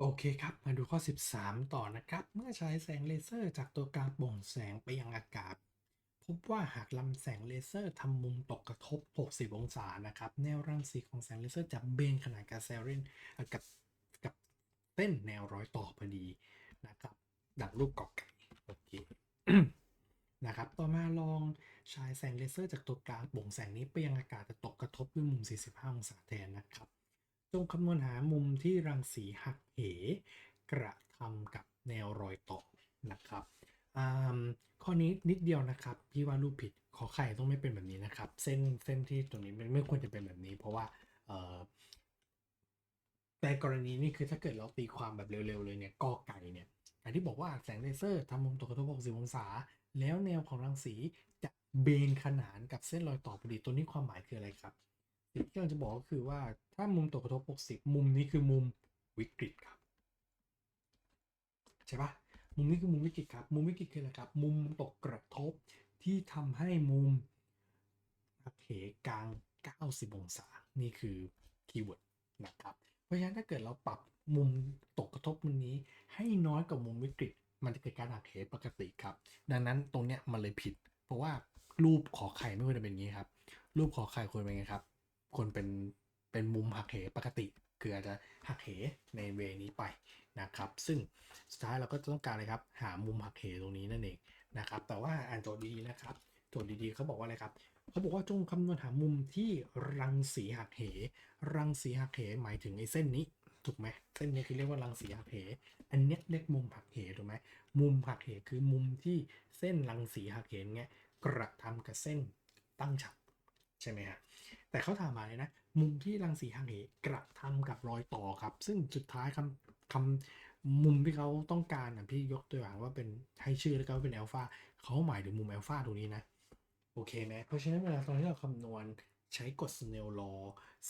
โอเคครับ มาดูข้อ 13 ต่อนะครับ เมื่อใช้แสงเลเซอร์จากตัวกลางโปร่งแสงไปยังอากาศ พบว่าหากลำแสงเลเซอร์ทำมุมตกกระทบ 60 องศานะครับ แนวรังสีของแสงเลเซอร์จะเบนขนาดกับเซลเรนกับกับเส้นแนวร้อยต่อพอดีนะครับ ดังรูปกอไก่โอเคนะครับต่อมาลองฉายแสงเลเซอร์จากตัวกลางโปร่งแสงนี้ไปยังอากาศแต่ตกกระทบด้วยมุม 45 องศาแทนนะครับ จงคำนวณหามุมที่รังสีหักเห กระทำกับแนวรอยต่อนะครับข้อนี้นิดเดียวนะครับ พี่ว่ารูปผิดขอไข่ต้องไม่เป็นแบบนี้นะครับ เส้นเส้นที่ตรงนี้ไม่ไม่ควรจะเป็นแบบนี้ เพราะว่าเอ่กรณีนี้คือถ้าเกิดเราตีความแบบเร็วๆเลยเนี่ยกอไก่เนี่ยการที่บอกว่าแสงเลเซอร์ทำมุมตกกระทบ60องศา แล้วแนวของรังสีจะเบนขนานกับเส้นรอยต่อพอดีตัวนี้ความหมายคืออะไรครับ สิ่งที่เราจะบอกก็คือว่าถ้ามุมตกกระทบ 60 มุมนี้คือมุมวิกฤตครับ ใช่ปะมุมนี้คือมุมวิกฤตครับ มุมวิกฤตคืออะไรครับ มุมตกกระทบที่ทำให้มุมหักเหกลาง 90 องศา นี่คือคีย์เวิร์ดนะครับ เพราะฉะนั้นถ้าเกิดเราปรับมุมตกกระทบมุมนี้ ให้น้อยกว่ามุมวิกฤต มันจะเกิดการหักเหปกติครับ ดังนั้นตรงเนี้ยมันเลยผิด เพราะว่ารูปขอไข่ไม่ควรจะเป็นอย่างนี้ครับ รูปขอไข่ควรเป็นไงครับ ควรเป็นเป็นมุมหักเหปกติ คืออาจจะหักเหในเวนี้ไปนะครับ ซึ่งสุดท้ายเราก็จะต้องการอะไรครับ หามุมหักเหตรงนี้นั่นเองนะครับ แต่ว่าอ่านโจทย์ดีๆนะครับโจทย์ดีๆเขาบอกว่าอะไรครับเขาบอกว่าจงคำนวณหามุมที่รังสีหักเห รังสีหักเหหมายถึงไอ้เส้นนี้ถูกไหมเส้นนี้คือเรียกว่ารังสีหักเห อันนี้เรียกมุมหักเหถูกไหมมุมหักเหคือมุมที่เส้นรังสีหักเหเงี้ยกระทำกับเส้นตั้งฉาก ใช่ไหมฮะแต่เขาถามมาเลยนะ มุมที่รังสีหักเหกระทำกับรอยต่อครับ ซึ่งสุดท้ายคำคำมุมที่เขาต้องการอะพี่ยกตัวอย่างว่าเป็นให้ชื่อแล้วก็เป็นอัลฟาเขาหมายถึงมุมอัลฟาตรงนี้นะ โอเคไหมเพราะฉะนั้นเวลาตอนที่เราคำนวณใช้กฎ Snell law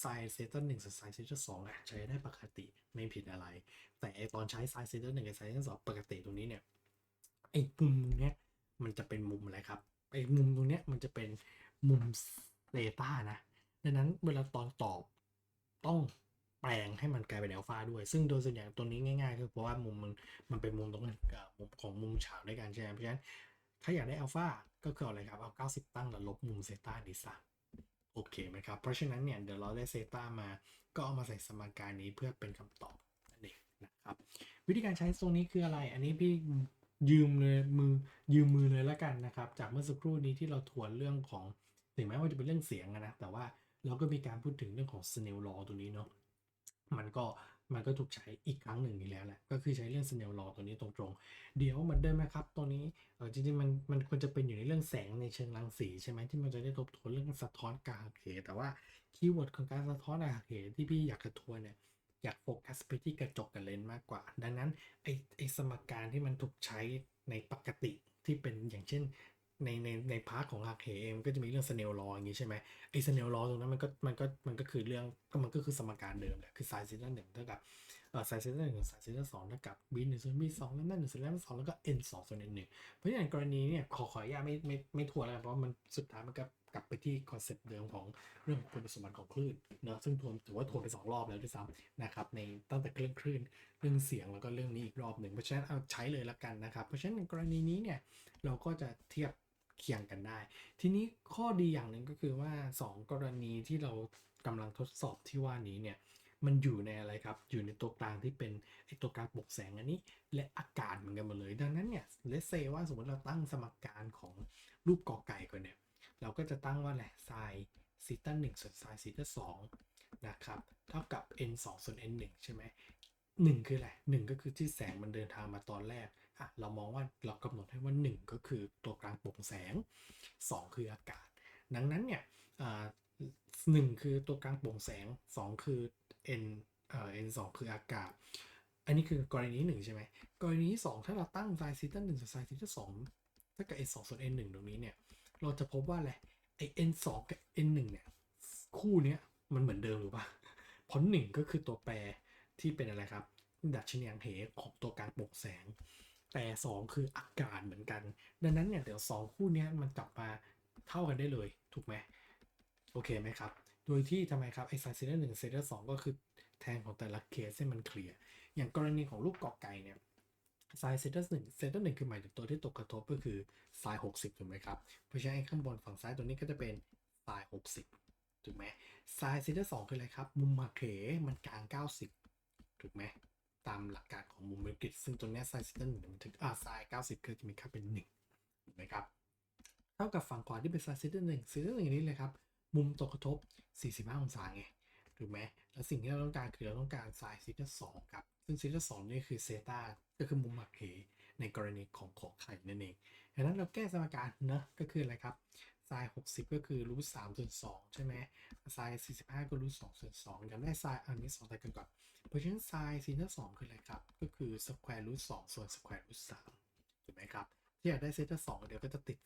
sin เซตหนึ่งกับ sin เซตสองอะใช้ได้ปกติไม่ผิดอะไร แต่ตอนใช้ sin เซตหนึ่งกับ sin เซตสองปกติตรงนี้เนี่ยไอ้มุมตรงเนี้ยมันจะเป็นมุมอะไรครับไอ้มุมตรงเนี้ยมันจะเป็นมุม เซตานะดังนั้นเวลาตอนตอบต้องแปลงให้มันกลายเป็นอัลฟาด้วย ซึ่งโดยส่วนใหญ่ตัวนี้ง่ายๆคือเพราะว่ามุมมันมันเป็นมุมตรงนั้นกับมุมของมุมฉากด้วยกันใช่ไหมเพราะฉะนั้นถ้าอยากได้อัลฟาก็คืออะไรครับเอา 90 ตั้งแล้วลบมุมเซต้าดีซะโอเคไหมครับ เพราะฉะนั้นเนี่ยเดี๋ยวเราได้เซต้ามาก็เอามาใส่สมการนี้เพื่อเป็นคำตอบนั่นเองนะครับ วิธีการใช้ตรงนี้คืออะไร อันนี้พี่ยืมเลยมือยืมมือเลยแล้วกันนะครับ จากเมื่อสักครู่นี้ที่เราทวนเรื่องของ ถึงแม้ว่าจะเป็นเรื่องเสียงนะ แต่ว่าเราก็มีการพูดถึงเรื่องของ Snell law ตัวนี้เนาะมันก็มันก็ถูกใช้อีกครั้งหนึ่งอีกแล้วแหละ ก็คือใช้เรื่อง Snell law ตัวนี้ตรงๆ เดี๋ยวมือนเดิมไหมครับตัวนี้เออจริงๆมันมันควรจะเป็นอยู่ในเรื่องแสงในเชิงรังสีใช่ไหมที่มันจะได้ทบทวนเรื่องสะท้อนการหักเหแต่ว่าคีย์เวิร์ดของการสะท้อนการหักเหที่พี่อยากจะทวนเนี่ยอยากโฟกัสไปที่กระจกกับเลนส์มากกว่า ดังนั้นไอไอสมการที่มันถูกใช้ในปกติที่เป็นอย่างเช่น ในในในพาร์ทของหักเหเองมันก็จะมีเรื่อง Snell law อย่างนี้ใช่ไหมไอ Snell law ตรงนั้นมันก็มันก็มันก็คือเรื่องก็มันก็คือสมการเดิมแหละคือ sin เซนเตอร์หนึ่งเท่ากับเอ่อ sin เซนหนึ่งกับ sin เซนสองเท่ากับ b หนึ่งส่วน b สองแล้วนั่นหนึ่งส่วนแล้วสองแล้วก็ n สองส่วน n หนึ่งเพราะฉะนั้นกรณีเนี่ยขอขออนุญาตไม่ไม่ไม่ทวนแล้วเพราะมันสุดท้ายมันก็กลับไปที่คอนเซ็ปต์เดิมของเรื่องคุณสมบัติของคลื่นเนอะซึ่งทวนถือว่าทวนไปสองรอบแล้วด้วยซ้ำนะครับในตั้งแต่เรื่องคลื่นเรื่องเสียงแล้วก็เรื่องนี้อีกรอบหนึ่งเพราะฉะนั้นเอาใช้เลยละกันนะครับ เพราะฉะนั้นในกรณีนี้เนี่ยเราก็จะเทียบ เคียงกันได้ ทีนี้ข้อดีอย่างหนึ่งก็คือว่า 2 กรณีที่เรากำลังทดสอบที่ว่านี้เนี่ยมันอยู่ในอะไรครับ อยู่ในตัวกลางที่เป็นไอตัวกลางปกแสงอันนี้ และอากาศเหมือนกันหมดเลย ดังนั้นเนี่ยเลเซว่าสมมติเราตั้งสมการของรูปกอไก่ก่อนเนี่ย เราก็จะตั้งว่าแหละไซซีตาหนึ่งส่วนไซซีตาสองนะครับ เท่ากับ n 2ส่วน n 1ใช่ไหมหนึ่งคืออะไรหนึ่งก็คือที่แสงมันเดินทางมาตอนแรก อะเรามองว่าเรากำหนดให้ว่า 1 ก็คือตัวกลางโปร่งแสง 2 คืออากาศ ดังนั้นเนี่ยหนึ่งคือตัวกลางโปร่งแสง 2 คือ n เอ่อ n 2คืออากาศ อันนี้คือกรณีหนึ่งใช่ไหมกรณีที่สองถ้าเราตั้งไซซีตันหนึ่งส่วนไซซีตันสองถ้ากับ n 2ส่วน n 1ตรงนี้เนี่ยเราจะพบว่าอะไรไอ n 2กับ n 1เนี่ยคู่เนี้ยมันเหมือนเดิมหรือเปล่าเพราะหนึ่งก็คือตัวแปรที่เป็นอะไรครับ ดัชนียางเหของตัวกลางโปร่งแสง แต่ 2 คืออากาศเหมือนกัน ดังนั้นเนี่ยเดี๋ยว 2 คู่นี้มันกลับมาเท่ากันได้เลย ถูกไหมโอเคไหมครับ โดยที่ทำไมครับไอไซเซนหนึ่งเซนสองก็คือแทนของแต่ละเคสให้มันเคลียร์ อย่างกรณีของลูกกอกไก่เนี่ยไซน์เซเตอร์หนึ่งเซเตอร์หนึ่งคือหมายถึงตัวที่ตกกระทบก็คือไซน์หกสิบถูกไหมครับ เพราะฉะนั้นข้างบนฝั่งซ้ายตัวนี้ก็จะเป็นไซน์หกสิบถูกไหมไซน์เซเตอร์สองคืออะไรครับ มุมหักเหมันกลางเก้าสิบถูกไหม ตามหลักการของมุมวิกฤตซึ่งตัวเนี้ไซน์เซนเตอร์หนึ่งมันถึงอ่าไซน์เก้าสิบก็จะมีค่าเป็นหนึ่งถูกไหมครับเท่ากับฝั่งขวาที่เป็นไซน์เซนเตอร์หนึ่งซนเตอหนึ่งนี้เลยครับ มุมตกกระทบ 45 องศาไงถูกไหมแล้วสิ่งที่เราต้องการคือเราต้องการไซน์ซีเตอร์สองครับ ซึ่งซีเตอร์สองนี่คือเซตาก็คือมุมหักเหในกรณีของขอไข่นั่นเองดังนั้นเราแก้สมการเนะก็คืออะไรครับ ไซน์60 ก็คือรูท3ส่วน2ใช่ไหมไซน์45 ก็รูท2ส่วน2อยากได้ไซน์อันนี้2ไทยกันก่อน เพราะฉะนั้นไซน์ซีเตอร์2คืออะไรครับ ก็คือสแควร์รูท2ส่วนสแควร์รูท3ถูกไหมครับที่อยากได้เซตา2เดี๋ยวก็จะติด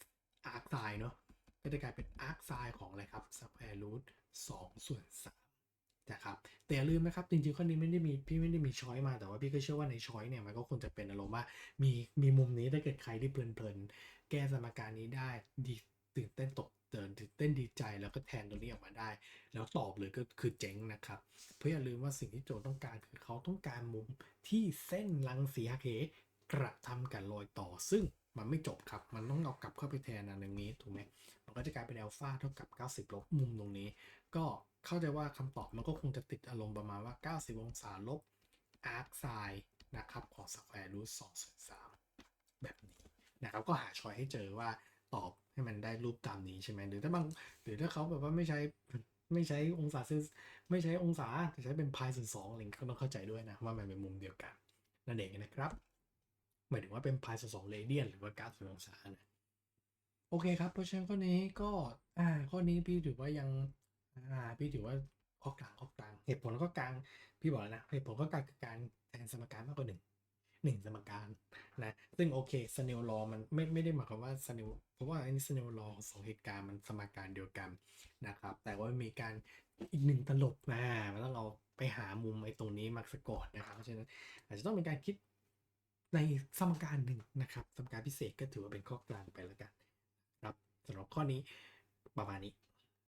อาร์คไซน์เนาะก็จะกลายเป็นอาร์คไซน์ของอะไรครับสแควร์รูท2ส่วน3นะครับแต่อย่าลืมนะครับ จริงๆข้อนี้ไม่ได้มีพี่ไม่ได้มีช้อยมาแต่ว่าพี่ก็เชื่อว่าในช้อยเนี่ยมันก็คงจะเป็นอารมณ์ว่ามีมีมุมนี้ถ้าเกิดใครที่เพลินๆแก้สมการนี้ได้ดี ตื่นเต้นตกเตือนตื่นเต้นดีใจแล้วก็แทนตัวนี้ออกมาได้ แล้วตอบเลยก็คือเจ๋งนะครับ เพราะอย่าลืมว่าสิ่งที่โจทย์ต้องการคือเขาต้องการมุมที่เส้นรังสีหักเหกระทำกับรอยต่อซึ่งมันไม่จบครับ มันต้องเอากลับเข้าไปแทนอันนี้ถูกไหมมันก็จะกลายเป็นอัลฟาเท่ากับ 90 ลบมุมตรงนี้ ก็เข้าใจว่าคำตอบมันก็คงจะติดอารมณ์ประมาณว่า 90 องศาลบอาร์คไซน์นะครับของสแควร์รูท2ส่วน3แบบนี้นะครับก็หาชอยให้เจอว่า ตอบให้มันได้รูปตามนี้ใช่ไหมหรือถ้าบางหรือถ้าเขาแบบว่าไม่ใช้ไม่ใช้องศาเซนไม่ใช้องศาแต่ใช้เป็นพายส่วนสองอะไรเงี้ยก็ต้องเข้าใจด้วยนะว่ามันเป็นมุมเดียวกันนั่นเองนะครับหมายถึงว่าเป็นพายส่วนสองเรเดียนหรือว่า90องศานะโอเคครับเพราะฉะนั้นข้อนี้ก็อ่าข้อนี้พี่ถือว่ายังอ่าพี่ถือว่าข้อกลางข้อกลาง เหตุผลข้อกลางพี่บอกแล้วนะเหตุผลข้อกลางคือการแทนสมการมากกว่าหนึ่ง หนึ่งสมการนะซึ่งโอเคสเนลลอมันไม่ไม่ได้หมายความว่าสเนลเพราะว่าอันนี้สเนลลอสองเหตุการณ์มันสมการเดียวกันนะครับ แต่ว่ามีการอีกหนึ่งตลบมามันต้องเอาไปหามุมไอ้ตรงนี้มาสะกดนะครับเพราะฉะนั้นอาจจะต้องเป็นการคิดในสมการหนึ่งนะครับสมการพิเศษก็ถือว่าเป็นข้อกลางไปแล้วกันครับสำหรับข้อนี้ประมาณนี้